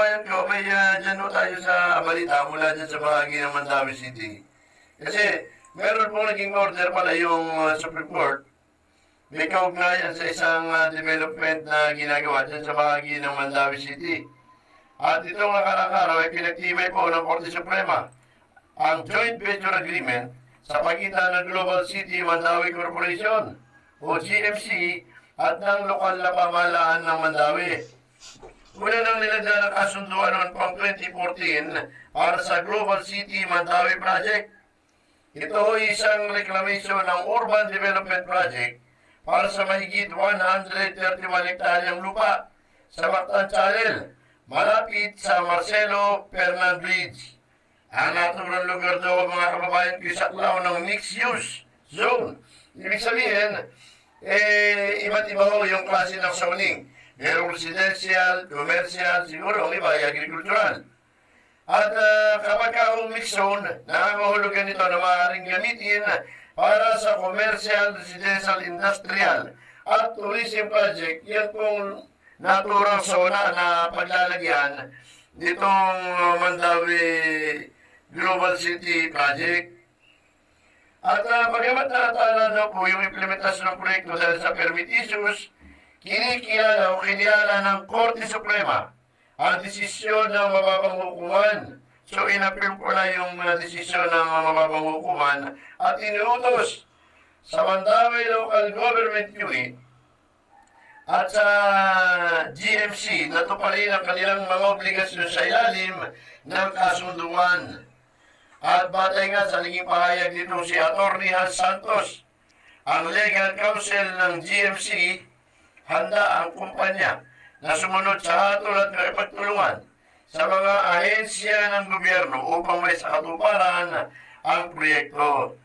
kababayan ko, may uh, dyan ho tayo sa balita mula dyan sa bahagi ng Mandawi City. Kasi meron pong naging order pala yung uh, Supreme Court. May kaugnayan sa isang uh, development na ginagawa dyan sa bahagi ng Mandawi City. At itong nakarang araw ay pinagtibay po ng Korte Suprema ang Joint Venture Agreement sa pagitan ng Global City Mandawi Corporation o GMC at ng lokal na pamahalaan ng Mandawi. Una nang nilagyan ng kasunduan noon pang 2014 para sa Global City Mandawi Project. Ito ay isang reclamation ng Urban Development Project para sa mahigit 131 hektaryang lupa sa Mactan Channel, malapit sa Marcelo Fernan Bridge. Ang naturang lugar daw mga kababayan ko sa klaw ng mixed use zone. Ibig sabihin, eh, iba't iba ho yung klase ng zoning. Merong residential, commercial, siguro iba ay agricultural. At uh, kapag ka mixed zone, nangangahulugan nito na maaaring gamitin para sa commercial, residential, industrial. At tourism project, yan pong naturang zona na paglalagyan nitong Mandawi Global City Project. At uh, bagamat natala daw po yung implementasyon ng proyekto dahil sa permit issues, kinikilala o kinilala ng Korte Suprema ang desisyon ng mababang hukuman. So inapil ko na yung uh, desisyon ng mababang hukuman at inuutos sa Mandawi Local Government Unit at sa GMC na tuparin ang kanilang mga obligasyon sa ilalim ng kasunduan. At batay nga sa naging pahayag dito si Atty. Hans Santos, ang legal counsel ng GMC, handa ang kumpanya na sumunod sa hatol at makipagtulungan sa mga ahensya ng gobyerno upang may sakatuparan ang proyekto.